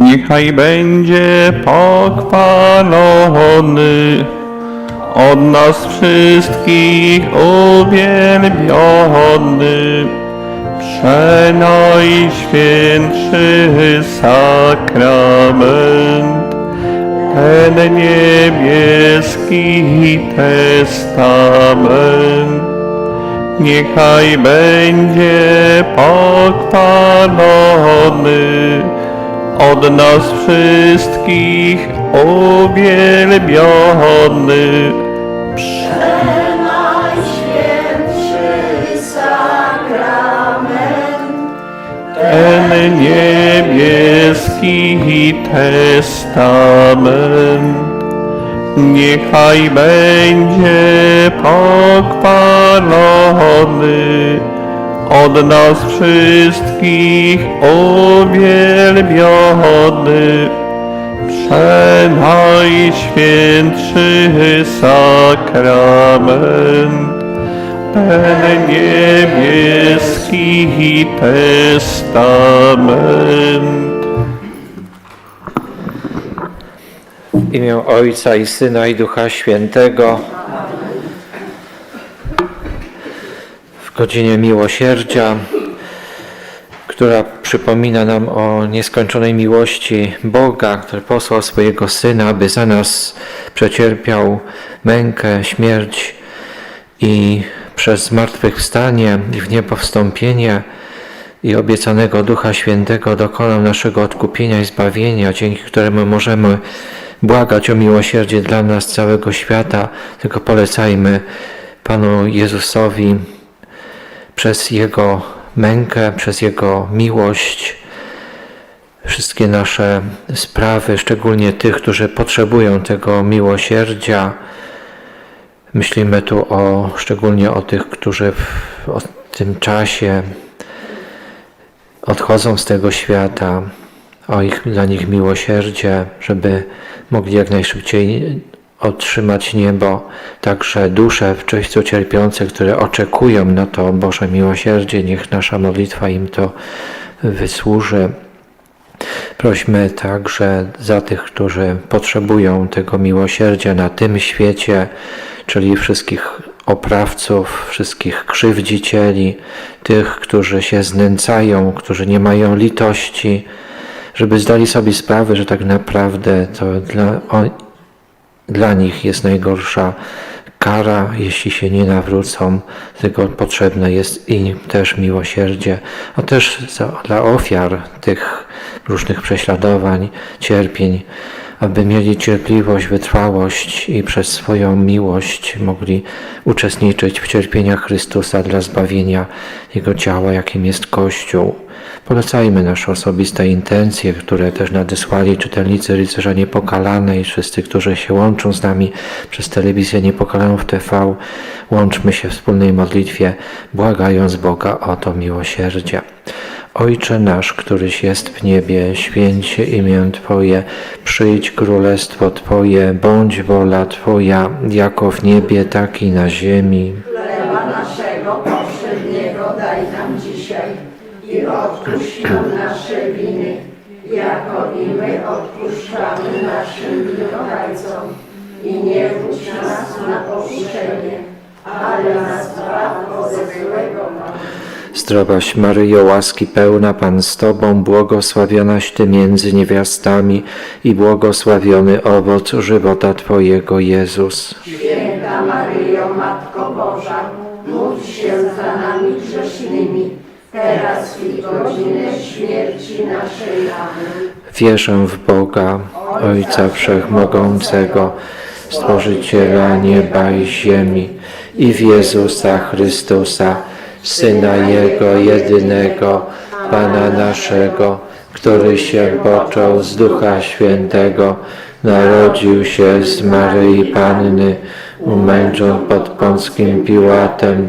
niechaj będzie pochwalony, od nas wszystkich uwielbiony, przenajświętszy sakrament, ten niebieski testament. Niechaj będzie pochwalony, od nas wszystkich uwielbiony. Najświętszy sakrament, Ten niebieski testament. Niechaj będzie pochwalony, od nas wszystkich uwielbiony, przenajświętszy sakrament, ten niebieski testament. W imię Ojca i Syna i Ducha Świętego. Godzinie miłosierdzia, która przypomina nam o nieskończonej miłości Boga, który posłał swojego Syna, aby za nas przecierpiał mękę, śmierć i przez zmartwychwstanie i w niebo wstąpienie i obiecanego Ducha Świętego dokonał naszego odkupienia i zbawienia, dzięki któremu możemy błagać o miłosierdzie dla nas całego świata, tylko polecajmy Panu Jezusowi przez Jego mękę, przez Jego miłość, wszystkie nasze sprawy, szczególnie tych, którzy potrzebują tego miłosierdzia. Myślimy tu o, szczególnie o tych, którzy w tym czasie odchodzą z tego świata, o ich, dla nich miłosierdzie, żeby mogli jak najszybciej otrzymać niebo, także dusze w czyśćcu cierpiące, które oczekują na to Boże miłosierdzie, niech nasza modlitwa im to wysłuży. Prośmy także za tych, którzy potrzebują tego miłosierdzia na tym świecie, czyli wszystkich oprawców, wszystkich krzywdzicieli, tych, którzy się znęcają, którzy nie mają litości, żeby zdali sobie sprawę, że tak naprawdę to dla, dla nich jest najgorsza kara, jeśli się nie nawrócą, tylko potrzebne jest im też miłosierdzie, a też dla ofiar tych różnych prześladowań, cierpień, aby mieli cierpliwość, wytrwałość i przez swoją miłość mogli uczestniczyć w cierpieniach Chrystusa dla zbawienia Jego ciała, jakim jest Kościół. Polecajmy nasze osobiste intencje, które też nadesłali czytelnicy Rycerza Niepokalanej, wszyscy, którzy się łączą z nami przez telewizję Niepokalaną w TV. Łączmy się w wspólnej modlitwie, błagając Boga o to miłosierdzie. Ojcze nasz, któryś jest w niebie, święć się imię Twoje, przyjdź królestwo Twoje, bądź wola Twoja, jako w niebie, tak i na ziemi. chleba naszego powszedniego daj nam dzisiaj i odpuść nam nasze winy, jako i my odpuszczamy naszym winowajcom. I nie wódź nas na pokuszenie, ale nas zbaw ode złego. Zdrowaś Maryjo, łaski pełna Pan z Tobą, błogosławionaś Ty między niewiastami i błogosławiony owoc żywota Twojego Jezus. Święta Maryjo, Matko Boża, módl się za nami grzesznymi, teraz i śmierci naszej. Amen. Wierzę w Boga, Ojca Wszechmogącego, Stworzyciela nieba i ziemi i w Jezusa Chrystusa, Syna Jego jedynego, Pana naszego, który się począł z Ducha Świętego, narodził się z Maryi Panny, umęczon pod Pąckim Piłatem,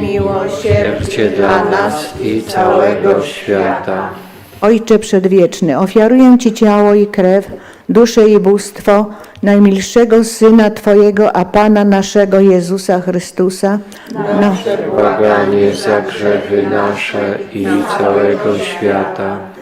Miłosierdzie dla nas i całego świata. Ojcze Przedwieczny, ofiaruję Ci ciało i krew, duszę i bóstwo najmilszego Syna Twojego, a Pana naszego Jezusa Chrystusa, na Błaganie za grzechy nasze i całego świata.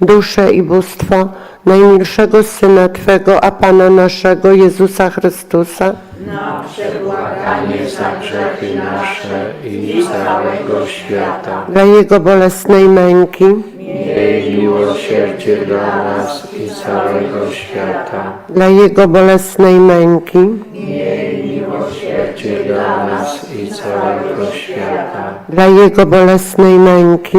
duszę i bóstwo najmilszego Syna Twego, a Pana naszego Jezusa Chrystusa, Panie za grzechy nasze i całego świata. dla Jego bolesnej męki, Miej miłosierdzie dla nas i całego świata. dla Jego bolesnej męki, Miłosierdzie dla nas i całego świata. dla Jego bolesnej męki,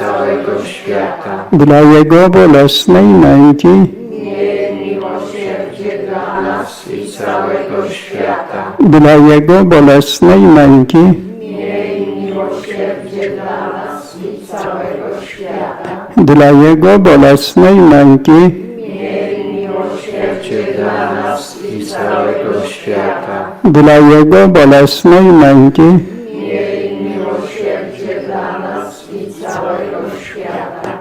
całego świata. dla Jego bolesnej męki, nas i całego świata. dla Jego bolesnej męki, dla Jego bolesnej męki, Miłosierdzie dla nas i całego świata. dla Jego bolesnej męki,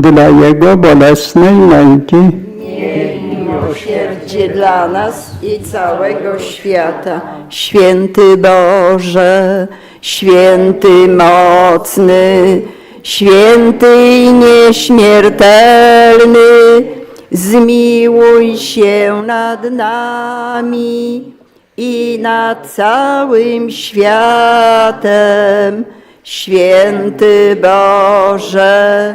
dla Jego bolesnej męki, miłosierdzie dla nas i całego świata. Święty Boże, święty mocny, święty i nieśmiertelny, zmiłuj się nad nami i nad całym światem. Święty Boże,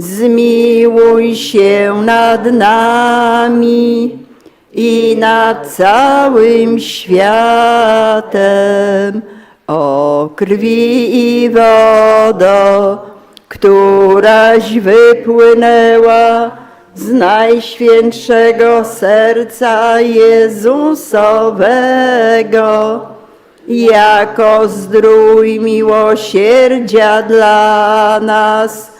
zmiłuj się nad nami i nad całym światem. O krwi i wodo, któraś wypłynęła z najświętszego serca Jezusowego, jako zdrój miłosierdzia dla nas,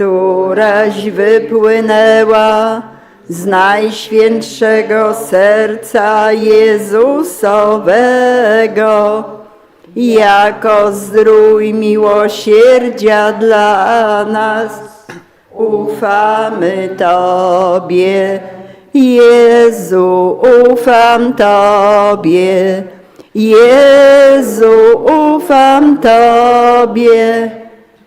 któraś wypłynęła z najświętszego serca Jezusowego, jako zdrój miłosierdzia dla nas. Ufamy Tobie, Jezu, ufam Tobie, Jezu, ufam Tobie,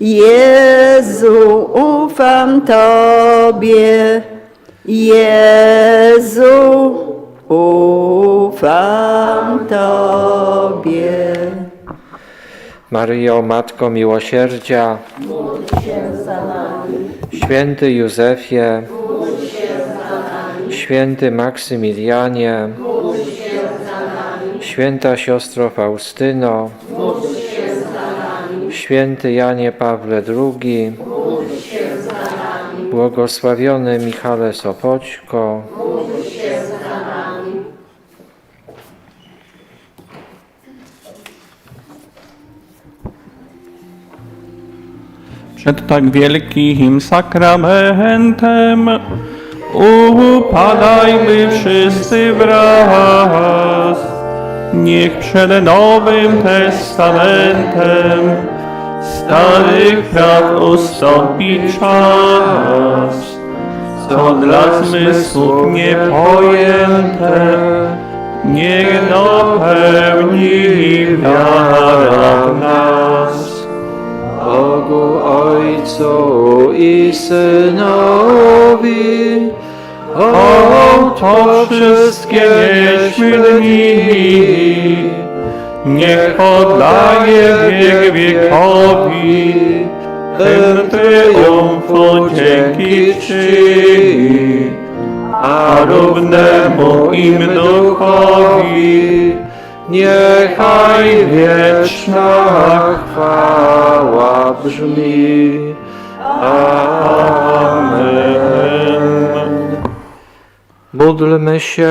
Jezu, ufam Tobie. Jezu, ufam Tobie. Maryjo, Matko Miłosierdzia, Święty Józefie, Święty Maksymilianie, Święta Siostro Faustyno, Święty Janie Pawle II, Błogosławiony Michale Sopoćko, Przed tak wielkim sakramentem upadajmy wszyscy wraz. Niech przed Nowym Testamentem starych praw ustąpi czas, co dla zmysłów niepojęte, niech dopełni wiara w nas. Bogu Ojcu i Synowi, O, to wszystkie nieśmiertelni, niech poddaje wiek wiekowi, ten triumfu dzięki czci, a równemu im duchowi, niechaj wieczna chwała brzmi. Amen. Módlmy się.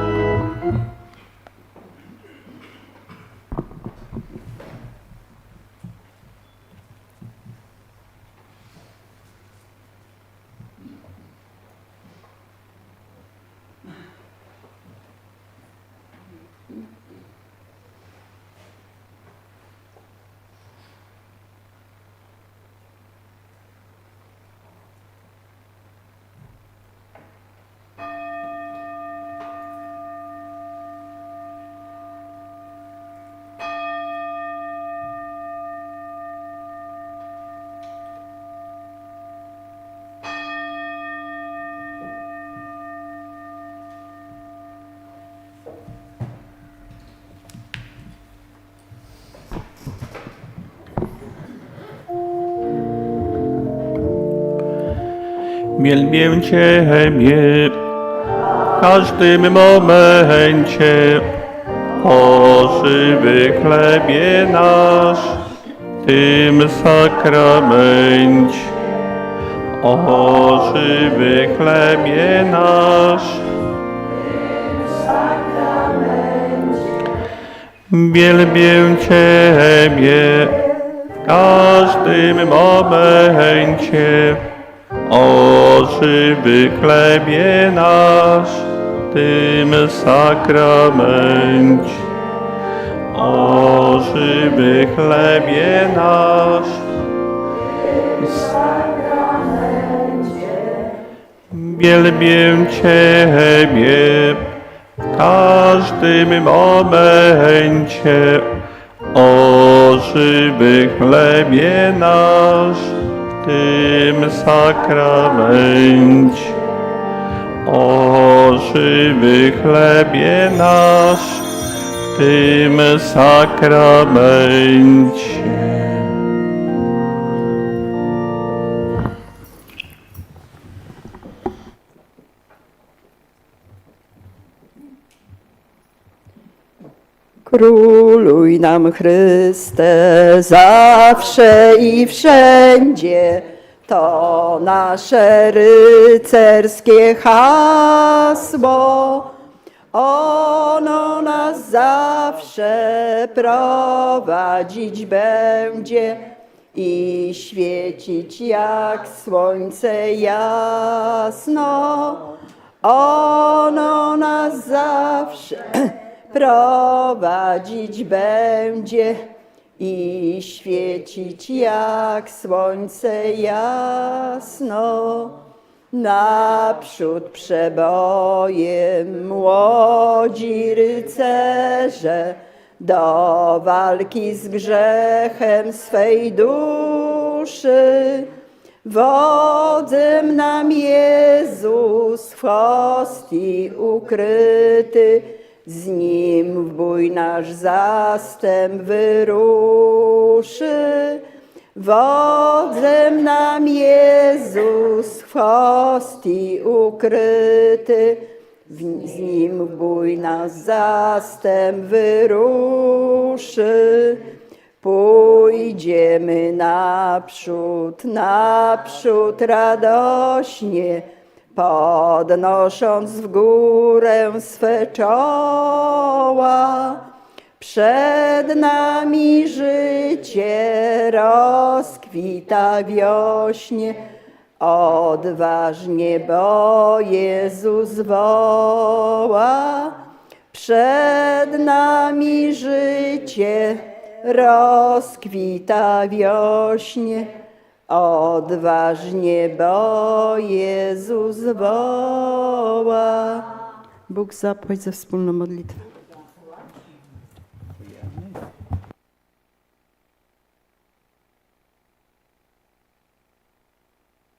Wielbię Ciebie w każdym momencie, o żywy chlebie nasz, tym sakramencie. O żywy chlebie nasz, Wielbię Ciebie w każdym momencie, o żywy chlebie nasz, tym sakramencie. O żywy chlebie nasz, Wielbię Ciebie w każdym momencie, o żywy chlebie nasz, tym sakramencie. O żywy chlebie nasz, w tym sakramencie. Króluj nam Chryste zawsze i wszędzie, to nasze rycerskie hasło. Ono nas zawsze prowadzić będzie i świecić jak słońce jasno. Ono nas zawsze prowadzić będzie i świecić jak słońce jasno. Naprzód przebojem młodzi rycerze do walki z grzechem swej duszy. Wodzem nam Jezus w ukryty, z Nim w bój nasz zastęp wyruszy. Wodzem nam Jezus w hostii ukryty, z Nim w bój nasz zastęp wyruszy. Pójdziemy naprzód, naprzód radośnie, podnosząc w górę swe czoła. Przed nami życie rozkwita wiośnie, odważnie, bo Jezus woła. Przed nami życie rozkwita wiośnie, odważnie, bo Jezus woła. Bóg zapłać za wspólną modlitwę.